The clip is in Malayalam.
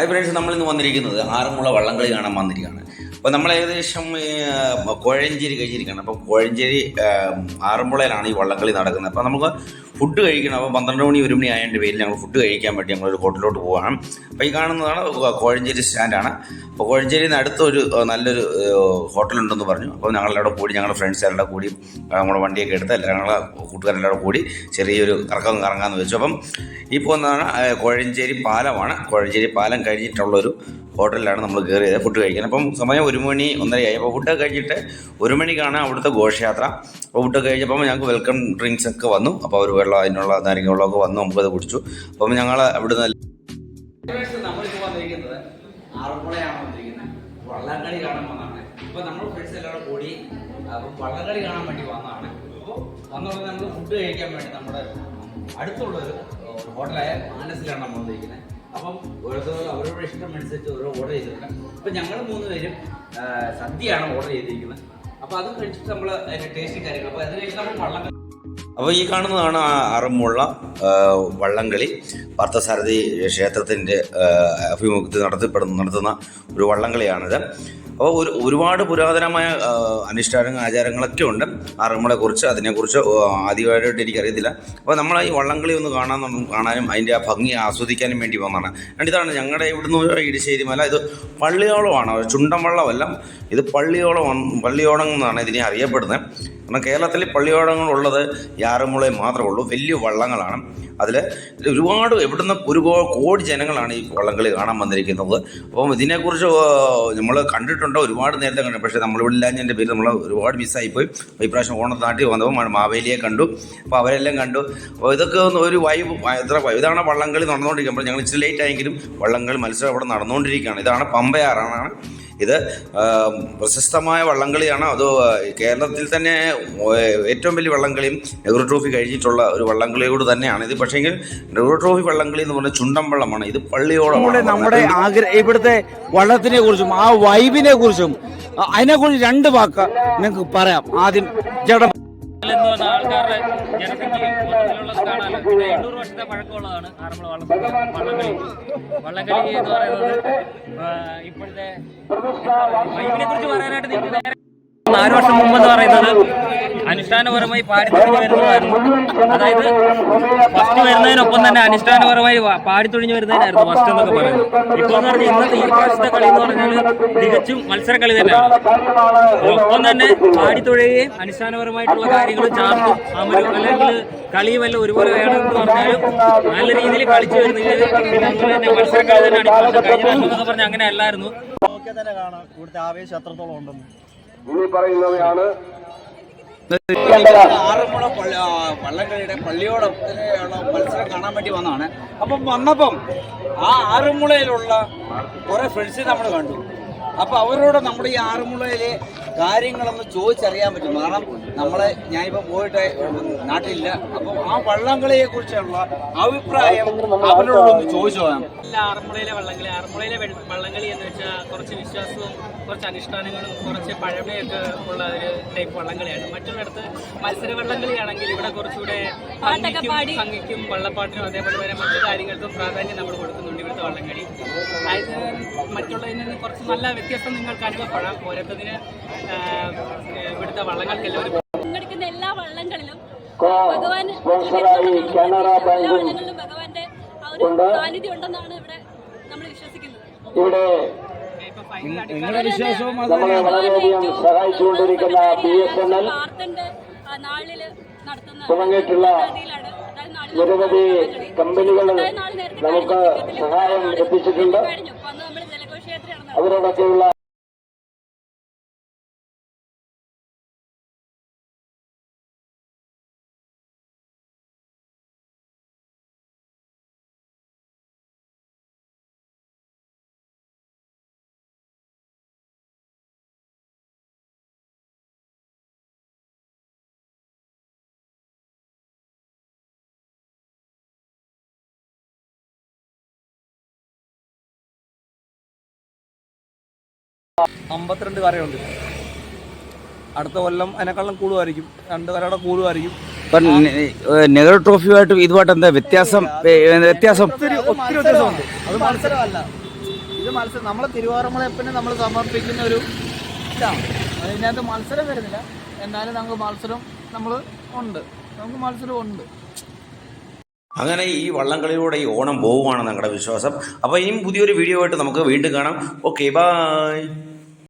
ഹായ് ഫ്രണ്ട്സ് നമ്മളിന്ന് വന്നിരിക്കുന്നത് ആറന്മുള വള്ളംകളി കാണാൻ വന്നിരിക്കുകയാണ്. അപ്പോൾ നമ്മൾ ഏകദേശം കോഴഞ്ചേരി കഴിഞ്ഞിരിക്കുകയാണ്. അപ്പോൾ കോഴഞ്ചേരി ആറന്മുളയിലാണ് ഈ വള്ളംകളി നടക്കുന്നത്. അപ്പോൾ നമുക്ക് ഫുഡ് കഴിക്കണം. അപ്പോൾ പന്ത്രണ്ട് മണി ഒരു മണി ആയതിന്റെ പേരിൽ ഞങ്ങൾ ഫുഡ് കഴിക്കാൻ വേണ്ടി ഞങ്ങളൊരു ഹോട്ടലിലോട്ട് പോവുകയാണ് അപ്പോൾ ഈ കാണുന്നതാണ് കോഴഞ്ചേരി സ്റ്റാൻഡാണ് അപ്പോൾ കോഴഞ്ചേരിയിൽ നിന്ന് അടുത്തൊരു നല്ലൊരു ഹോട്ടലുണ്ടെന്ന് പറഞ്ഞു. അപ്പോൾ ഞങ്ങളെല്ലാവരും കൂടി ഞങ്ങളുടെ ഫ്രണ്ട്സ് എല്ലാം കൂടി നമ്മുടെ വണ്ടിയൊക്കെ എടുത്ത് എല്ലാവരും ഞങ്ങളെ കൂട്ടുകാരെല്ലാവരും കൂടി ചെറിയൊരു കറക്കം കറങ്ങാമെന്ന് വെച്ചു. അപ്പം ഈ പോകുന്നതാണ് കോഴഞ്ചേരി പാലമാണ്. കോഴഞ്ചേരി പാലം കഴിഞ്ഞിട്ടുള്ളൊരു ഹോട്ടലിലാണ് നമ്മൾ കയറിയത് ഫുഡ് കഴിക്കാൻ. അപ്പം സമയം ഒരു മണി ഒന്നരയായി അപ്പോൾ ഫുഡ് കഴിച്ചിട്ട് ഒരു മണിക്കാണ് അവിടുത്തെ ഘോഷയാത്ര. അപ്പോൾ ഫുഡ് കഴിച്ചപ്പോൾ ഞങ്ങൾക്ക് വെൽക്കം ഡ്രിങ്ക്സ് ഒക്കെ വന്നു. അപ്പോൾ ഒരു വെള്ളം അതിനുള്ള നാരങ്ങ വെള്ളമൊക്കെ വന്നു. നമുക്കത് കുടിച്ചു. അപ്പം ഞങ്ങൾ അവിടെ നിന്ന് വന്നിരിക്കുന്നത് ആറന്മുളയാണ് കാണാൻ നമ്മൾ ഫ്രണ്ട്സ് എല്ലാവരും കൂടി കാണാൻ വേണ്ടി അപ്പോൾ വന്നപ്പോൾ നമ്മൾ ഫുഡ് കഴിക്കാൻ വേണ്ടി നമ്മുടെ അടുത്തുള്ളൊരു ഹോട്ടലായ മാനസിലാണ് നമ്മൾ വന്നിരിക്കുന്നത്. അപ്പം ഓരോരുത്തർ അവരുടെ ഇഷ്ടം അനുസരിച്ച് ഓരോ ഓർഡർ ചെയ്തിട്ടുണ്ട്. അപ്പം ഞങ്ങൾ മൂന്ന് പേരും സദ്യയാണ് ഓർഡർ ചെയ്തിരിക്കുന്നത്. അപ്പോൾ അത് കഴിച്ചിട്ട് നമ്മൾ അതിന്റെ ടേസ്റ്റ് കാര്യങ്ങൾ അപ്പോൾ അതിനുശേഷം നമ്മൾ വള്ളം അപ്പോൾ ഈ കാണുന്നതാണ് ആ ആറന്മുള വള്ളംകളി. പാർത്ഥസാരഥി ക്ഷേത്രത്തിന്റെ അഭിമുഖത്തിൽ നടത്തപ്പെടുന്ന നടത്തുന്ന ഒരു വള്ളംകളിയാണിത്. അപ്പോൾ ഒരു ഒരുപാട് പുരാതനമായ അനുഷ്ഠാനങ്ങൾ ആചാരങ്ങളൊക്കെ ഉണ്ട്. ആറന്മുളയെക്കുറിച്ച് അതിനെക്കുറിച്ച് ആദ്യമായിട്ട് എനിക്കറിയത്തില്ല. അപ്പോൾ നമ്മൾ ഈ വള്ളംകളി ഒന്ന് കാണാൻ കാണാനും അതിന്റെ ആ ഭംഗി ആസ്വദിക്കാനും വേണ്ടി വന്നതാണ്. രണ്ട് ഇതാണ് ഞങ്ങളുടെ ഇവിടുന്ന് ഇടിശ്ശേരി മല ഇത് പള്ളിയോളമാണ്. ചുണ്ടൻ ഇത് പള്ളിയോളം പള്ളിയോളം എന്നാണ് ഇതിനെ അറിയപ്പെടുന്നത്. കാരണം കേരളത്തിൽ പള്ളിയോടങ്ങളുള്ളത് യാറന്മുളയിൽ മാത്രമേ ഉള്ളൂ. വലിയ വള്ളങ്ങളാണ്. അതിൽ ഒരുപാട് എവിടുന്ന് ഒരു കോടി ജനങ്ങളാണ് ഈ വള്ളംകളി കാണാൻ വന്നിരിക്കുന്നത്. അപ്പം ഇതിനെക്കുറിച്ച് നമ്മൾ കണ്ടിട്ടുണ്ട്. ഒരുപാട് നേരത്തെ കണ്ടു പക്ഷേ നമ്മളിവിടെ ഇല്ലാഞ്ഞതിന്റെ പേരിൽ നമ്മൾ ഒരുപാട് മിസ്സായിപ്പോയി അപ്പോൾ ഇപ്രാവശ്യം ഓണത്ത് നാട്ടിൽ വന്നപ്പോൾ മാവേലിയെ കണ്ടു. അപ്പോൾ അവരെല്ലാം കണ്ടു. അപ്പോൾ ഇതൊക്കെ ഒന്ന് ഒരു വൈബ് എത്ര ഇതാണ് വള്ളംകളി നടന്നുകൊണ്ടിരിക്കുമ്പോൾ ഞങ്ങൾ ഇച്ചിരി ലേറ്റ് ആയെങ്കിലും വള്ളംകളി മത്സരം അവിടെ നടന്നുകൊണ്ടിരിക്കുകയാണ്. ഇതാണ് പമ്പയാറാണ്. ഇത് പ്രശസ്തമായ വള്ളംകളിയാണ്. അത് കേരളത്തിൽ തന്നെ ഏറ്റവും വലിയ വള്ളംകളിയും നെഹ്റു ട്രോഫി കഴിഞ്ഞിട്ടുള്ള ഒരു വള്ളംകളിയോട് തന്നെയാണ്. ഇത് പക്ഷേങ്കിൽ നെഹ്റു ട്രോഫി വള്ളംകളി എന്ന് പറഞ്ഞാൽ ചുണ്ടൻ വള്ളമാണ്. ഇത് പള്ളിയോളം നമ്മുടെ ഇവിടുത്തെ വള്ളത്തിനെ കുറിച്ചും ആ വൈബിനെ കുറിച്ചും അതിനെക്കുറിച്ച് രണ്ട് വാക്ക് നിങ്ങൾക്ക് പറയാം. ആദ്യം ചേട്ടാ വർഷത്തെ പഴക്കമുള്ളതാണ് ആറന്മുള വള്ളം വള്ളംകളി. വള്ളംകളി എന്ന് പറയുന്നത് ഇപ്പോഴത്തെ ഇതിനെ കുറിച്ച് പറയാനായിട്ട് നിങ്ങൾക്ക് നാല് വർഷം മുമ്പ് എന്ന് പറയുന്നത് അനുഷ്ഠാനപരമായി പാടിത്തൊഴിഞ്ഞു വരുന്നതായിരുന്നു അതായത് ഫസ്റ്റ് വരുന്നതിനൊപ്പം തന്നെ അനുഷ്ഠാനപരമായി പാടിത്തൊഴിഞ്ഞു വരുന്നതിനായിരുന്നു ഫസ്റ്റ് എന്നൊക്കെ പറയുന്നത്. ഇപ്പോൾ എന്ന് പറഞ്ഞാൽ ഇന്നത്തെ ഈ പ്രാവശ്യത്തെ കളി എന്ന് പറഞ്ഞാൽ തികച്ചും മത്സരക്കളി തന്നെയാണ്. ഒപ്പം തന്നെ പാടിത്തുഴയുകയും അനുഷ്ഠാനപരമായിട്ടുള്ള കാര്യങ്ങൾ ചാർത്തും അമരും അല്ലെങ്കിൽ കളിയും എല്ലാം ഒരുപോലെ വേണമെന്ന് പറഞ്ഞാലും നല്ല രീതിയിൽ കളിച്ചു വരുന്നില്ല. മത്സരക്കളി തന്നെയാണ് കഴിഞ്ഞ പ്രാവശ്യം പറഞ്ഞാൽ അങ്ങനെ അല്ലായിരുന്നു. തന്നെ കാണാം. കൂടുതൽ ആവേശം എത്രത്തോളം ഉണ്ടെന്ന്. ഇനി പറയുന്നവയാണ് ആറന്മുള വള്ളംകളിയുടെ പള്ളിയോടത്തിലുള്ള മത്സരം കാണാൻ വേണ്ടി വന്നതാണ്. അപ്പം വന്നപ്പം ആ ആറന്മുളയിലുള്ള കുറെ ഫ്രണ്ട്സ് നമ്മൾ കണ്ടു. അപ്പൊ അവരോട് നമ്മുടെ ഈ ആറന്മുളയിലെ കാര്യങ്ങളൊന്ന് ചോദിച്ചറിയാൻ പറ്റും. കാരണം നമ്മളെ ഞാനിപ്പോ പോയിട്ട് നാട്ടിലില്ല. അപ്പോൾ ആ വള്ളംകളിയെ കുറിച്ചുള്ള അഭിപ്രായം അവരോടൊന്ന് ചോദിച്ചു പോകാം. ആറന്മുളയിലെ വള്ളംകളി. ആറന്മുളയിലെ വെള്ള- വള്ളംകളി എന്ന് വെച്ചാൽ കുറച്ച് വിശ്വാസവും കുറച്ച് അനുഷ്ഠാനങ്ങളും കുറച്ച് പഴമയൊക്കെ ഉള്ള ഒരു ടൈപ്പ് വള്ളംകളിയാണ്. മറ്റുള്ളിടത്ത് മത്സര വള്ളംകളിയാണെങ്കിൽ ഇവിടെ കുറച്ചുകൂടെ ഭംഗിക്കും ഭംഗിക്കും വള്ളപ്പാട്ടിനും അതേപോലെ തന്നെ മറ്റു കാര്യങ്ങൾക്കും പ്രാധാന്യം നമ്മൾ കൊടുക്കുന്നുണ്ട് ഇവിടുത്തെ വള്ളംകളി. അതായത് മറ്റുള്ളതിൽ നിന്ന് കുറച്ച് നല്ല വ്യത്യാസം നിങ്ങൾക്ക് അനുഭവപ്പെടാം. ഓരോരുത്തതിന് ഇവിടുത്തെ വള്ളങ്ങൾക്ക് എല്ലാവരും പങ്കെടുക്കുന്ന എല്ലാ വള്ളങ്ങളിലും ഭഗവാൻ എല്ലാ വള്ളങ്ങളിലും ഭഗവാന്റെ ആ ഒരു സാന്നിധ്യം ഉണ്ടെന്നാണ് ഇവിടെ നമ്മൾ വിശ്വസിക്കുന്നത്. ഇവിടെ ഇപ്പൊ ഫൈനൽ നിങ്ങളുടെ വിശ്വാസവും നമ്മളെ വളരെയധികം സഹായിച്ചുകൊണ്ടിരിക്കുന്ന ബി എസ് എൻ എൽ നാളിൽ നടത്തുന്ന തുടങ്ങിയിട്ടുള്ള നിരവധി. കമ്പനികൾ നമുക്ക് സഹായം എത്തിച്ചിട്ടുണ്ട്. அவருடைய അമ്പത്തിരണ്ട് കരയുണ്ട്. അടുത്ത കൊല്ലം അതിനേക്കാളും കൂടുമായിരിക്കും രണ്ട് കരയുടെ കൂടുമായിരിക്കും ഇപ്പം നെഹ്റു ട്രോഫിയുമായിട്ട് ഇതുമായിട്ട് എന്താ വ്യത്യാസം? വ്യത്യാസം? ഒത്തിരി ഒത്തിരി വ്യത്യാസമുണ്ട്. അത് മത്സരമല്ല. ഇത് മത്സരം നമ്മൾ നമ്മളെ പിന്നെ നമ്മൾ സമർപ്പിക്കുന്ന ഒരു ഇതാണ്. അതിനകത്ത് മത്സരം വരുന്നില്ല. എന്നാലും നമുക്ക് മത്സരം നമ്മൾ ഉണ്ട്. നമുക്ക് മത്സരം ഉണ്ട്. അങ്ങനെ ഈ വള്ളംകളിയിലൂടെ ഈ ഓണം പോവുകയാണ് ഞങ്ങളുടെ വിശ്വാസം. അപ്പോൾ ഇനിയും പുതിയൊരു വീഡിയോ ആയിട്ട് നമുക്ക് വീണ്ടും കാണാം. Okay bye